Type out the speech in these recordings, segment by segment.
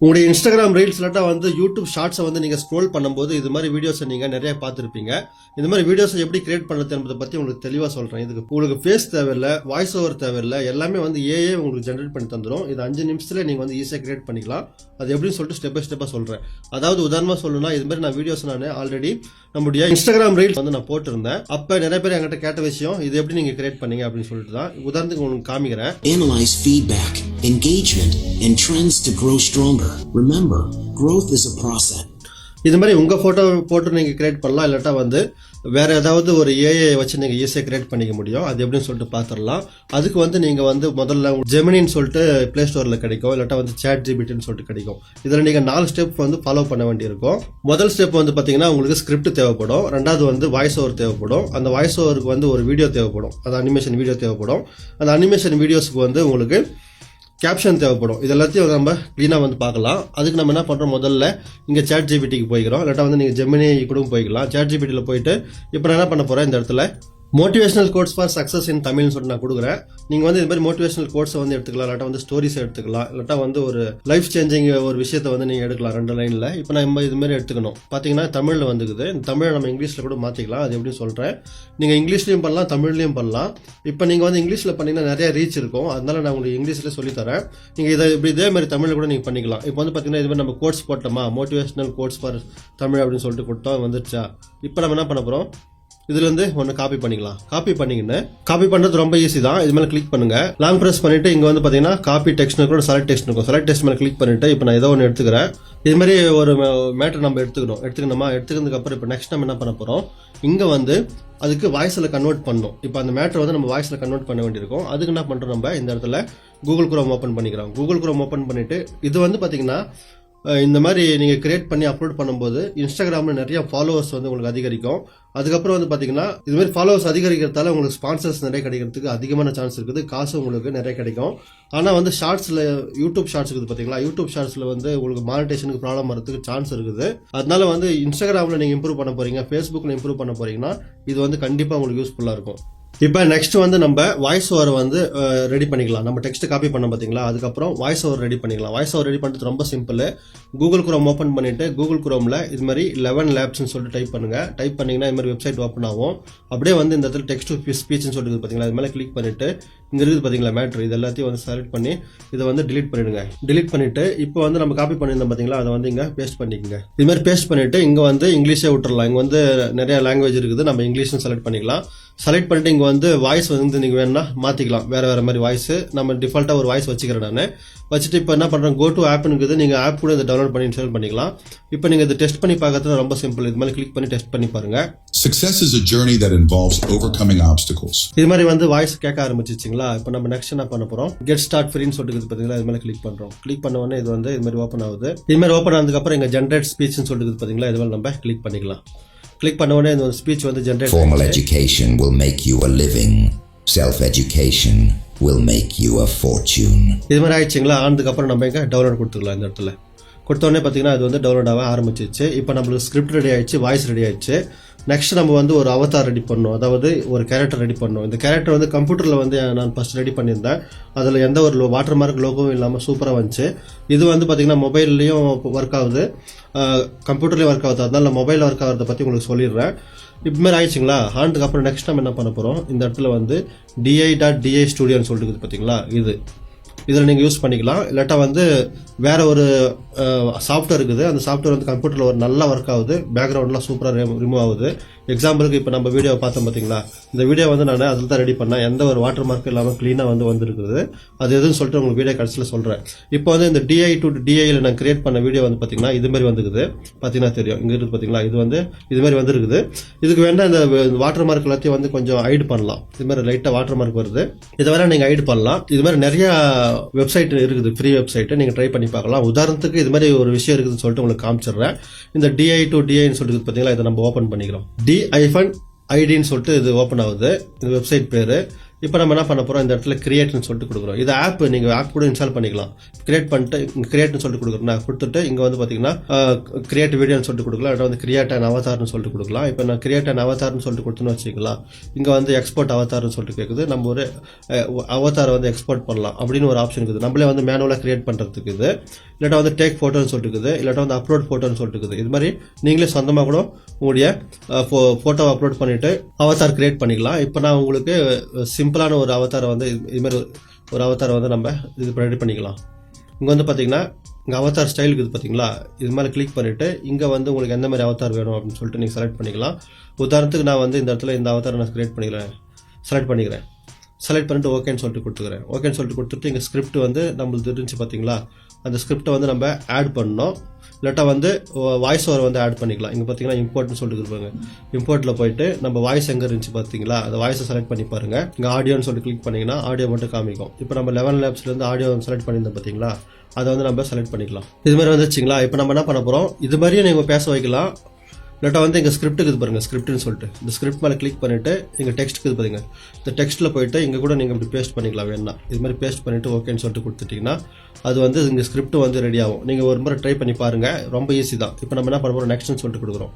உங்களுடைய Instagram reels இல்லாட்டா வந்து யூடியூப் ஷார்ட்ஸை வந்து நீங்கள் ஸ்க்ரோல் பண்ணும்போது இது மாதிரி வீடியோஸை நீங்கள் நிறைய பார்த்துருப்பீங்க. இந்த மாதிரி வீடியோஸை எப்படி கிரியேட் பண்ணுறது என்பதை பற்றி உங்களுக்கு தெளிவாக சொல்கிறேன் இதுக்கு உங்களுக்கு ஃபேஸ் தேவையில்லை வாய்ஸ் ஓவர் தேவையில்லை எல்லாமே வந்து ஏஏ உங்களுக்கு ஜென்ரேட் பண்ணி தந்துடும் இது அஞ்சு நிமிஷத்தில் நீங்கள் வந்து ஈஸியாக கிரியேட் பண்ணிக்கலாம். அது எப்படின்னு சொல்லிட்டு ஸ்டெப் பை ஸ்டெப்பாக சொல்கிறேன் அதாவது உதாரணமாக சொல்லணும்னா இது மாதிரி நான் வீடியோஸ் நான் ஆல்ரெடி நம்முடைய இன்ஸ்டாகிராம் ரீல்ஸ் வந்து நான் போட்டிருந்தேன். அப்போ நிறைய பேர் என்கிட்ட கேட்ட விஷயம் இது எப்படி நீங்கள் கிரியேட் பண்ணீங்க அப்படின்னு சொல்லிட்டு தான். உதாரணத்துக்கு உங்களுக்கு காமிக்கிறேன். Analyze feedback, engagement, and trends to grow stronger. Remember growth is a process இது மாதிரி உங்கள் ஃபோட்டோ போட்டு நீங்கள் கிரியேட் பண்ணலாம் இல்லாட்டா வந்து வேறு ஏதாவது ஒரு ஏஐ வச்சு நீங்கள் ஈஸியாக கிரியேட் பண்ணிக்க முடியும். அது எப்படின்னு சொல்லிட்டு பார்த்துடலாம் அதுக்கு வந்து நீங்கள் வந்து முதல்ல ஜெமினின்னு சொல்லிட்டு ப்ளே ஸ்டோரில் கிடைக்கும் இல்லாட்டா வந்து சேட் ஜிபிடின்னு சொல்லிட்டு கிடைக்கும். இதில் நீங்கள் நாலு ஸ்டெப் வந்து ஃபாலோ பண்ண வேண்டியிருக்கும். முதல் ஸ்டெப் வந்து பார்த்தீங்கன்னா உங்களுக்கு ஸ்கிரிப்ட் தேவைப்படும். ரெண்டாவது வந்து வாய்ஸ் ஓவர் தேவைப்படும். அந்த வாய்ஸ் ஓவருக்கு வந்து ஒரு வீடியோ தேவைப்படும். அது அனிமேஷன் வீடியோ தேவைப்படும். அந்த அனிமேஷன் வீடியோஸுக்கு வந்து உங்களுக்கு கேப்ஷன் தேவைப்படும். இது எல்லாத்தையும் நம்ம க்ளீனாக வந்து பார்க்கலாம். அதுக்கு நம்ம என்ன பண்ணுறோம் முதல்ல இங்கே சேட் ஜிபிடிக்கு போய்க்கிறோம். இல்லாட்டா வந்து நீங்கள் ஜெமினி கூட போய்க்கலாம். சேட் ஜிபிடியில் போயிட்டு இப்போ நான் என்ன பண்ண போகிறேன் இந்த இடத்துல motivational quotes for success in தமிழ்னு சொல்லிட்டு நான் கொடுக்குறேன். நீங்கள் வந்து இது மாதிரி மோட்டிவேஷனல் கோட்ஸை வந்து எடுத்துக்கலாம். இல்லாட்டா வந்து ஸ்டோரிஸ் எடுத்துக்கலாம். இல்லாட்டா வந்து ஒரு லைஃப் சேஞ்சிங் ஒரு விஷயத்தை வந்து நீங்கள் எடுக்கலாம். ரெண்டு லைனில் இப்போ நம்ம இது மாதிரி எடுத்துக்கணும். பார்த்தீங்கன்னா தமிழில் வந்துக்குது. இந்த தமிழை நம்ம இங்கிலீஷில் கூட மாற்றிக்கலாம் அது எப்படி சொல்கிறேன் நீங்கள் இங்கிலீஷ்லையும் பண்ணலாம் தமிழ்லையும் பண்ணலாம். இப்போ நீங்கள் வந்து இங்கிலீஷில் பண்ணிங்கன்னா நிறைய ரீச் இருக்கும். அதனால நான் உங்களுக்கு இங்கிலீஷில் சொல்லித்தரேன். நீங்கள் இதை இப்படி இதே மாதிரி தமிழில் கூட நீங்கள் பண்ணிக்கலாம். இப்போ வந்து பார்த்தீங்கன்னா இது மாதிரி நம்ம கோட்ஸ் போட்டோமா? மோட்டிவேஷனல் கோட்ஸ் ஃபார் தமிழ் அப்படின்னு சொல்லிட்டு கொடுத்தோம் வந்துருச்சா? இப்போ நம்ம என்ன பண்ண போகிறோம் இதுலேருந்து ஒன்று காப்பி பண்ணிக்கலாம். காப்பி பண்ணிக்கின்னு காப்பி பண்ணுறது ரொம்ப ஈஸி தான். இது மேலே கிளிக் பண்ணுங்க. லாங் ப்ரெஸ் பண்ணிட்டு இங்கே வந்து பார்த்தீங்கன்னா காப்பி டெக்ஸ்ட் இருக்கும் செலக்ட் டெக்ஸ்ட் இருக்கும். செலக்ட் டெக்ஸ்ட் மேலே கிளிக் பண்ணிட்டு இப்போ நான் ஏதோ ஒன்று எடுத்துக்கிறேன். இது மாதிரி ஒரு மேட்டர் நம்ம எடுத்துக்கணும். எடுத்துக்கணுமா? எடுத்துக்கிறதுக்கப்புறம் இப்போ நெக்ஸ்ட் நம்ம என்ன பண்ண போகிறோம் இங்கே வந்து அதுக்கு வாய்ஸில் கன்வெர்ட் பண்ணணும். இப்போ அந்த மேட்டர் வந்து நம்ம வாய்ஸில் கன்வெர்ட் பண்ண வேண்டியிருக்கும். அதுக்கு என்ன பண்ணுறோம் நம்ம? இந்த இடத்துல கூகுள் குரோம் ஓப்பன் பண்ணிக்கிறோம். கூகுள் குரோம் ஓப்பன் பண்ணிவிட்டு இது வந்து பார்த்தீங்கன்னா இந்த மாதிரி நீங்கள் கிரியேட் பண்ணி அப்லோட் பண்ணும்போது இன்ஸ்டாகிராமில் நிறைய ஃபாலோவர்ஸ் வந்து உங்களுக்கு அதிகரிக்கும். அதுக்கப்புறம் வந்து பார்த்தீங்கன்னா இது மாதிரி ஃபாலோவர்ஸ் அதிகரிக்கிறதால உங்களுக்கு ஸ்பான்சர்ஸ் நிறைய கிடைக்கிறதுக்கு அதிகமான சான்ஸ் இருக்குது. காசு உங்களுக்கு நிறைய கிடைக்கும். ஆனால் வந்து ஷார்ட்ஸில் யூடியூப் ஷார்ட்ஸ் இருக்குது பார்த்தீங்களா யூடியூப் ஷார்ட்ஸில் வந்து உங்களுக்கு மானிட்டேஷனுக்கு ப்ராப்ளம் வரதுக்கு சான்ஸ் இருக்குது. அதனால வந்து இன்ஸ்டாகிராமில் நீங்கள் இம்ப்ரூவ் பண்ண போகிறீங்க ஃபேஸ்புக்கில் இம்ப்ரூவ் பண்ண போகிறீங்கன்னா இது வந்து கண்டிப்பாக உங்களுக்கு யூஸ்ஃபுல்லாக இருக்கும். இப்போ நெக்ஸ்ட் வந்து நம்ம வாய்ஸ் ஓவர் வந்து ரெடி பண்ணிக்கலாம். நம்ம டெக்ஸ்ட் காப்பி பண்ண பார்த்தீங்களா அதுக்கப்புறம் வாய்ஸ் ஓவர் ரெடி பண்ணிக்கலாம் வாய்ஸ் ஓவர் ரெடி பண்ணுறது ரொம்ப சிம்பிள் கூகுள் குரோம் ஓப்பன் பண்ணிவிட்டு கூகுள் குரோமில் இது மாதிரி லெவன் லேப்ஸ்னு சொல்லிட்டு டைப் பண்ணுங்க. டைப் பண்ணிங்கன்னா இது மாதிரி வெப்சைட் ஓப்பன் ஆகும். அப்படியே வந்து இந்த இடத்துல டெக்ஸ்ட் டு ஸ்பீச்னு சொல்லிட்டு பார்த்தீங்களா இது மேலே கிளிக் பண்ணிவிட்டு இங்கே இருக்குது பார்த்தீங்களா மேட்ரு இது எல்லாத்தையும் வந்து செலக்ட் பண்ணி இதை வந்து டிலீட் பண்ணிவிடுங்க டிலீட் பண்ணிவிட்டு இப்போ வந்து நம்ம காப்பி பண்ணியிருந்தோம் பார்த்தீங்களா அதை வந்து இங்கே பேஸ்ட் பண்ணிக்கோங்க. இது மாதிரி பேஸ்ட் பண்ணிவிட்டு இங்கே வந்து இங்கிலீஷே விட்டுறலாம். இங்கே வந்து நிறைய லாங்குவேஜ் இருக்குது. நம்ம இங்கிலீஷும் செலக்ட் பண்ணிக்கலாம். செலக்ட் பண்ணிட்டு இங்கே வந்து வாய்ஸ் வந்து நீங்கள் வேணும்னா மாற்றிக்கலாம் வேறு வேறு மாதிரி வாய்ஸ் நம்ம டிஃபால்ட்டாக ஒரு வாய்ஸ் வச்சுக்கிறேன் நான். வச்சுட்டு இப்போ என்ன பண்ணுறேன் கோ டு ஆப்னுக்குது நீங்கள் ஆப் கூட இதை டவுன்லோட் பண்ணி இன்ஸ்டால் பண்ணிக்கலாம். இப்போ நீங்கள் இதை டெஸ்ட் பண்ணி பார்க்கறது ரொம்ப சிம்பிள் இது மாதிரி கிளிக் பண்ணி டெஸ்ட் பண்ணி பாருங்க. Success is a journey that involves overcoming obstacles. இது மாதிரி வந்து வாய்ஸ் கேட்க ஆரம்பிச்சிச்சிங்களா? இப்போ நம்ம நெக்ஸ்ட் என்ன பண்ண போறோம்? கெட் ஸ்டார்ட் ஃப்ரீன்னு சொல்லிட்டு பார்த்தீங்களா இது மேலே கிளிக் பண்ணுறோம் கிளிக் பண்ண உடனே இது வந்து இது மாதிரி ஓப்பன் ஆகுது. இது மாதிரி ஓப்பன் ஆனதுக்கப்புறம் இங்கே ஜென்ரேட் ஸ்பீச்னு சொல்லிட்டு பார்த்தீங்களா இது மேலே நம்ம கிளிக் பண்ணிக்கலாம். கிளிக் பண்ண உடனே இந்த ஸ்பீச் வந்து generate Formal education will make you a living. Self education will make you a fortune. இது மாதிரி ஆயிடுச்சுங்களா? ஆனதுக்கப்புறம் நம்ம இங்கே டவுன்லோட் கொடுத்துக்கலாம் இந்த இடத்துல. கொடுத்த உடனே பார்த்தீங்கன்னா அது வந்து டவுன்லோட் ஆக ஆரம்பிச்சிச்சு இப்போ நம்மளுக்கு ஸ்கிரிப்ட் ரெடி ஆயிடுச்சு வாய்ஸ் ரெடி ஆயிடுச்சு. நெக்ஸ்ட் நம்ம வந்து ஒரு அவதார் ரெடி பண்ணோம் அதாவது ஒரு கேரக்டர் ரெடி பண்ணணும். இந்த கேரக்டர் வந்து கம்ப்யூட்டரில் வந்து நான் ஃபர்ஸ்ட் ரெடி பண்ணியிருந்தேன். அதில் எந்த ஒரு வாட்டர் மார்க் லோகோவும் இல்லாமல் சூப்பராக வந்துச்சு. இது வந்து பார்த்திங்கன்னா மொபைல்லையும் ஒர்க் ஆகுது. கம்ப்யூட்டர்லேயும் ஒர்க் ஆகுது. அதனால் மொபைல் ஒர்க் ஆகிறத பற்றி உங்களுக்கு சொல்லிடுறேன். இப்போ மாதிரி ஆயிடுச்சுங்களா? ஆனதுக்கப்புறம் நெக்ஸ்ட் நம்ம என்ன பண்ண போகிறோம் இந்த இடத்துல வந்து டிஐ டாட் டிஐ ஸ்டூடியோன்னு சொல்லிட்டு இருக்குது பார்த்தீங்களா இது. இதில் நீங்கள் யூஸ் பண்ணிக்கலாம். இல்லாட்டா வந்து வேற ஒரு சாஃப்ட்வேர் இருக்குது. அந்த சாஃப்ட்வேர் வந்து கம்ப்யூட்டரில் ஒரு நல்லா ஒர்க் ஆகுது. பேக்ரவுண்ட்லாம் சூப்பராக ரிமூவ் ஆகுது. எக்ஸாம்பிளுக்கு இப்போ நம்ம வீடியோ பார்த்தோம் பார்த்தீங்களா இந்த வீடியோ வந்து நான் அதில் தான் ரெடி பண்ணேன். எந்த ஒரு வாட்டர் மார்க் இல்லாமல் க்ளீனாக வந்து வந்திருக்குது. அது எதுன்னு சொல்லிட்டு உங்களுக்கு வீடியோ கடைசியில் சொல்கிறேன் இப்போ வந்து இந்த டிஐ டு டிஐயில் நான் கிரியேட் பண்ண வீடியோ வந்து பார்த்தீங்கன்னா இது மாதிரி வந்துருக்குது. பார்த்தீங்கன்னா தெரியும். இங்கே இருக்குது பார்த்தீங்களா இது வந்து இது மாதிரி வந்துருக்குது. இதுக்கு வேண்டாம் இந்த வாட்டர் மார்க் எல்லாத்தையும் வந்து கொஞ்சம் ஐடு பண்ணலாம். இது மாதிரி லைட்டாக வாட்டர் மார்க் வருது. இதை வேணால் நீங்கள் ஐடு பண்ணலாம். இது மாதிரி நிறையா வெப்சைட் இருக்குது ஃப்ரீ வெப்சைட்டை நீங்கள் ட்ரை பண்ணி பார்க்கலாம். உதாரணத்துக்கு இது மாதிரி ஒரு விஷயம் இருக்குதுன்னு சொல்லிட்டு உங்களுக்கு காமிச்சிடுறேன். இந்த டிஐ டு டிஐன்னு சொல்லிட்டு பார்த்தீங்களா இதை நம்ம ஓப்பன் பண்ணிக்கிறோம். டி ஐஃபன் ஐடின்னு சொல்லிட்டு இது ஓப்பன் ஆகுது. இந்த வெப்சைட் பேர். இப்போ நம்ம என்ன பண்ண போகிறோம் இந்த இடத்துல கிரியேட்னு சொல்லிட்டு கொடுக்குறோம். இது ஆப் நீங்கள் ஆப் கூட இன்ஸ்டால் பண்ணிக்கலாம். கிரியேட் பண்ணிட்டு இங்கே கிரியேட்னு சொல்லிட்டு கொடுக்குறோம். நான் கொடுத்துட்டு இங்கே வந்து பார்த்தீங்கன்னா கிரியேட் வீடியோன்னு சொல்லிட்டு கொடுக்கலாம். இல்லை வந்து கிரியேட் அண்ட் அவதார்னு சொல்லிட்டு கொடுக்கலாம். இப்போ நான் கிரியேட் அண்ட் அவதார்னு சொல்லிட்டு கொடுத்தோன்னு வச்சுக்கலாம் இங்கே வந்து எக்ஸ்போர்ட் அவதார்னு சொல்லிட்டு கேட்குது நம்ம ஒரு அவதாரை வந்து எக்ஸ்போர்ட் பண்ணலாம். அப்படின்னு ஒரு ஆப்ஷன் இருக்குது. நம்மளே வந்து மேனுவலாக கிரியேட் பண்ணுறதுக்கு இது. இல்லாட்டா வந்து டேக் ஃபோட்டோன்னு சொல்லிட்டு இருக்குது. இல்லாட்டா வந்து அப்லோட் ஃபோட்டோன்னு சொல்லிட்டு இருக்குது. இது மாதிரி நீங்களே சொந்தமாக கூட உங்களுடைய ஃபோட்டோ அப்லோட் பண்ணிவிட்டு அவதார் கிரியேட் பண்ணிக்கலாம். இப்போ நான் உங்களுக்கு சிம்பிளான ஒரு அவதாரை வந்து இதுமாரி ஒரு அவதாரை வந்து நம்ம இது ரெடி பண்ணிக்கலாம். இங்கே வந்து பார்த்தீங்கன்னா இங்கே அவதார் ஸ்டைலுக்கு இது பார்த்தீங்களா இது மாதிரி கிளிக் பண்ணிவிட்டு இங்கே வந்து உங்களுக்கு எந்த மாதிரி அவதார் வேணும் அப்படின்னு சொல்லிட்டு நீங்கள் செலக்ட் பண்ணிக்கலாம். உதாரணத்துக்கு நான் வந்து இந்த இடத்துல இந்த அவதாரை நான் கிரியேட் பண்ணிக்கிறேன். செலக்ட் பண்ணிக்கிறேன். செலக்ட் பண்ணிட்டு ஓகேன்னு சொல்லிட்டு கொடுத்துக்கிறேன். ஓகேன்னு சொல்லிட்டு கொடுத்துட்டு இங்கே ஸ்கிரிப்ட் வந்து நம்மளுக்கு இருந்துச்சு பார்த்தீங்களா அந்த ஸ்கிரிப்டை வந்து நம்ம ஆட் பண்ணோம் இல்லாட்டா வந்து வாய்ஸ் ஓவர் வந்து ஆட் பண்ணிக்கலாம். இங்கே பார்த்தீங்கன்னா இம்போர்ட்னு சொல்லிட்டு இருப்பாங்க இம்போர்ட்டில் போயிட்டு நம்ம வாய்ஸ் எங்கே இருந்துச்சு பார்த்தீங்களா அந்த வாய்ஸை செலக்ட் பண்ணி பாருங்கள் இங்கே ஆடியோன்னு சொல்லிட்டு கிளிக் பண்ணிங்கன்னா ஆடியோ மட்டும் காமிக்கும். இப்போ நம்ம லெவன் லேப்ஸ்லேருந்து ஆடியோ செலக்ட் பண்ணியிருந்தோம் பார்த்தீங்களா அதை வந்து நம்ம செலக்ட் பண்ணிக்கலாம். இது மாதிரி வந்துச்சுங்களா இப்போ நம்ம என்ன பண்ண போகிறோம் இது மாதிரியும் நீங்கள் பேச வைக்கலாம். இல்லாட்டா வந்து எங்கள் ஸ்கிரிப்ட் இது பாருங்கள் ஸ்கிரிப்ட்னு சொல்லிட்டு. இந்த ஸ்கிரிப்ட் மேலே கிளிக் பண்ணிட்டு இங்கே டெக்ஸ்ட் இது பாருங்க. இந்த டெக்ஸ்ட்டில் போயிட்டு இங்கே கூட நீங்கள் இப்படி பேஸ்ட் பண்ணிக்கலாம் வேணா இது மாதிரி பேஸ்ட் பண்ணிவிட்டு ஓகேன்னு சொல்லிட்டு கொடுத்துட்டிங்கன்னா அது வந்து இங்கே ஸ்கிரிப்ட் வந்து ரெடி ஆகும். நீங்கள் ஒரு முறை ட்ரை பண்ணி பாருங்கள் ரொம்ப ஈஸி தான். இப்போ நம்ம என்ன பண்ண போகிறோம் நெக்ஸ்ட்னு சொல்லிட்டு கொடுக்குறோம்.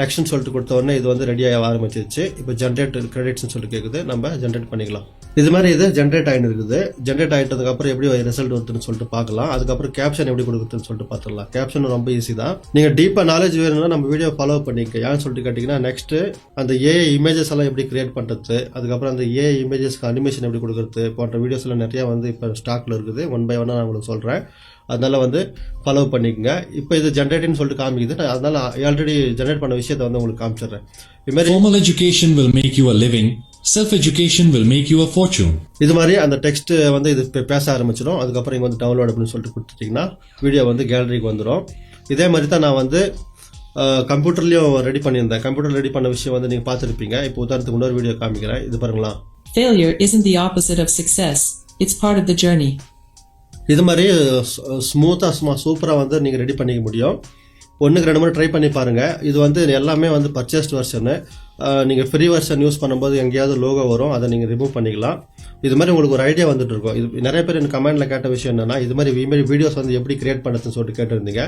நெக்ஸ்ட்னு சொல்லிட்டு கொடுத்த உடனே இது வந்து ரெடியாக ஆரம்பிச்சிருச்சு. இப்போ ஜென்ரேட் கிரெடிட்ஸ்னு சொல்லிட்டு கேட்குது நம்ம ஜென்ரேட் பண்ணிக்கலாம். இது மாதிரி இது ஜென்ரேட் ஆகிட்டு இருக்குது. ஜென்ரேட் ஆகிட்டதுக்கப்புறம் எப்படி ரிசல்ட் வருதுன்னு சொல்லிட்டு பார்க்கலாம். அதுக்கப்புறம் கேப்ஷன் எப்படி கொடுக்குறதுன்னு சொல்லிட்டு பார்த்துடலாம். கேப்ஷன் ரொம்ப ஈஸி தான். நீங்கள் டீப்பாக நாலேஜ் வேணும்னா நம்ம வீடியோ ஃபாலோ பண்ணிக்க. ஏன்னு சொல்லிட்டு கேட்டிங்கன்னா நெக்ஸ்ட் அந்த ஏஐ இமேஜஸ் எல்லாம் எப்படி கிரியேட் பண்ணுறது அதுக்கப்புறம் அந்த ஏஐ இமேஜஸ்க்கு அனிமேஷன் எப்படி கொடுக்குறது போன்ற வீடியோஸ் எல்லாம் வந்து இப்போ ஸ்டாக்ல இருக்குது. ஒன் பை ஒன்னாக நான் உங்களுக்கு சொல்கிறேன் அதனால வந்து ஃபாலோ பண்ணிக்கோங்க. இப்போ இது ஜென்ரேட்னு சொல்லிட்டு காமிக்குது. நான் அதனால ஆல்ரெடி ஜென்ரேட் பண்ண விஷயத்தை வந்து உங்களுக்கு காமிச்சிடுறேன். இது மாதிரி Formal education will make you a living. Self-education will make you a fortune. இது மாதிரி அந்த டெக்ஸ்ட் வந்து இது பேச ஆரம்பிச்சிடும். அதுக்கப்புறம் இங்கே வந்து டவுன்லோட் அப்படின்னு சொல்லிட்டு கொடுத்துட்டிங்கன்னா வீடியோ வந்து கேலரிக்கு வந்துடும் இதே மாதிரி தான் நான் வந்து கம்ப்யூட்டர்லேயும் ரெடி பண்ணியிருந்தேன். கம்ப்யூட்டர் ரெடி பண்ண விஷயம் வந்து நீங்கள் பார்த்துருப்பீங்க. இப்போ உதாரணத்துக்கு இன்னொரு வீடியோ காமிக்கிறேன். இது பாருங்களா. Failure isn't the opposite of success, it's part of the journey. இது மாதிரி ஸ்மூத்தாக சும்மா சூப்பராக வந்து நீங்கள் ரெடி பண்ணிக்க முடியும். ஒன்றுக்கு ரெண்டு முறை ட்ரை பண்ணி பாருங்கள் இது வந்து எல்லாமே வந்து பர்ச்சேஸ்ட் வெர்ஷனு நீங்கள் ஃப்ரீ வெர்ஷன் யூஸ் பண்ணும்போது எங்கேயாவது லோகோ வரும். அதை நீங்கள் ரிமூவ் பண்ணிக்கலாம். இது மாதிரி உங்களுக்கு ஒரு ஐடியா வந்துட்டு இருக்கும். இது நிறைய பேர் எனக்கு கமெண்ட்டில் கேட்ட விஷயம் என்னன்னா இது மாதிரி இது மாதிரி வீடியோஸ் வந்து எப்படி கிரியேட் பண்ணுறதுன்னு சொல்லிட்டு கேட்டிருந்தீங்க.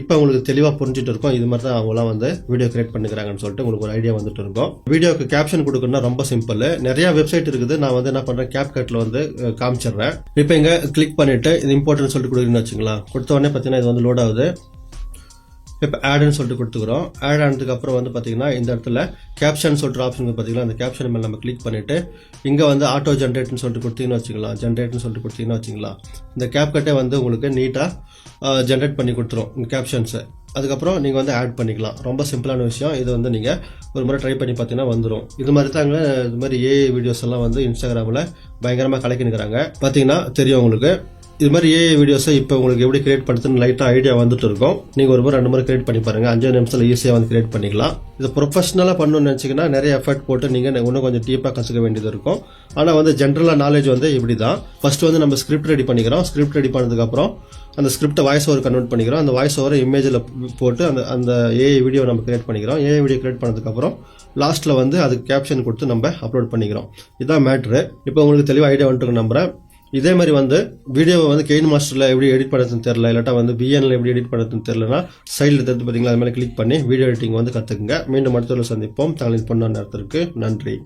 இப்போ உங்களுக்கு தெளிவாக புரிஞ்சுட்டு இருக்கும். இது மாதிரி தான் அவங்களாம் வந்து வீடியோ கிரியேட் பண்ணிக்கிறாங்கன்னு சொல்லிட்டு உங்களுக்கு ஒரு ஐடியா வந்துட்டு இருக்கும். வீடியோக்கு கேப்ஷன் கொடுக்கணும்னா ரொம்ப சிம்பிள் நிறைய வெப்சைட் இருக்குது. நான் வந்து என்ன பண்ணுறேன் கேப் கட்டில் வந்து காமிச்சிடுறேன். இப்போ இங்கே கிளிக் பண்ணிட்டு இது இம்பார்ட்டன்ட் சொல்லிட்டு கொடுக்குறீங்கன்னு வச்சுங்களா கொடுத்த உடனே பார்த்தீங்கன்னா இது வந்து லோட் ஆகுது. இப்போ ஆடுன்னு சொல்லிட்டு கொடுத்துக்கிறோம். ஆட் ஆனதுக்கப்புறம் வந்து பார்த்தீங்கன்னா இந்த இடத்துல கேப்ஷன் சொல்லிட்டு ஆப்ஷன் பார்த்தீங்கன்னா அந்த கேப்ஷன் மேலே நம்ம கிளிக் பண்ணிட்டு இங்கே வந்து ஆட்டோ ஜென்ரேட்னு சொல்லிட்டு கொடுத்தீங்கன்னு வச்சுக்கலாம். ஜென்ரேட்னு சொல்லிட்டு கொடுத்தீங்கன்னு வச்சுக்கலாம். இந்த கேப் கட்டே வந்து உங்களுக்கு நீட்டாக ஜென்ரேட் பண்ணி கொடுத்துரும் இந்த கேப்ஷன்ஸை அதுக்கப்புறம் நீங்கள் வந்து ஆட் பண்ணிக்கலாம். ரொம்ப சிம்பிளான விஷயம். இது வந்து நீங்கள் ஒரு முறை ட்ரை பண்ணி பார்த்தீங்கன்னா வந்துடும் இது மாதிரி தாங்க இது மாதிரி ஏஐ வீடியோஸ் எல்லாம் வந்து இன்ஸ்டாகிராமில் பயங்கரமாக கலக்கினுக்கிறாங்க பார்த்தீங்கன்னா தெரியும் உங்களுக்கு. இது மாதிரி ஏஐ வீடியோஸை இப்போ உங்களுக்கு எப்படி கிரியேட் பண்ணுறதுன்னு லைட்டாக ஐடியா வந்துட்டு இருக்கும். நீங்கள் ஒரு முறை ரெண்டு முறை கிரியேட் பண்ணி பாருங்கள் அஞ்சு நிமிஷத்தில் ஈஸியாக வந்து கிரியேட் பண்ணிக்கலாம். இது ப்ரொஃபஷனலாக பண்ணணும்னு நினச்சிங்கன்னா நிறைய எஃபர்ட் போட்டு நீங்கள் இன்னும் கொஞ்சம் டீப்பாக கற்றுக்க வேண்டியது இருக்கும். ஆனால் வந்து ஜென்ரலாக நாலேஜ் வந்து இப்படி தான் ஃபஸ்ட்டு வந்து நம்ம ஸ்கிரிப்ட் ரெடி பண்ணிக்கிறோம். ஸ்கிரிப்ட் ரெடி பண்ணதுக்கப்புறம் அந்த ஸ்கிரிப்டை வாய்ஸ் ஓவர் கன்வெர்ட் பண்ணிக்கிறோம். அந்த வாய்ஸ் ஓவரை இமேஜில் போட்டு அந்த அந்த ஏஐ வீடியோ நம்ம கிரியேட் பண்ணிக்கிறோம். ஏஐ வீடியோ கிரியேட் பண்ணதுக்கப்புறம் லாஸ்ட்டில் வந்து அதுக்கு கேப்ஷன் கொடுத்து நம்ம அப்லோட் பண்ணிக்கிறோம். இதுதான் மேட்ரு இப்போ உங்களுக்கு தெளிவாக ஐடியா வந்துட்டு நம்புகிறேன் இதே மாதிரி வந்து வீடியோவை வந்து கெயின் மாஸ்டரில் எப்படி எடிட் பண்ணுறதுன்னு தெரில இல்லாட்டா வந்து பிஎன்ல எப்படி எடிட் பண்ணுறதுன்னு தெரிலனா சைடில் தெரிஞ்சு பார்த்தீங்களா அது மேலே கிளிக் பண்ணி வீடியோ எடிட்டிங் வந்து கற்றுக்குங்க மீண்டும் அடுத்த சந்திப்போம். தங்களின் பொண்ணான நேரத்திற்கு நன்றி.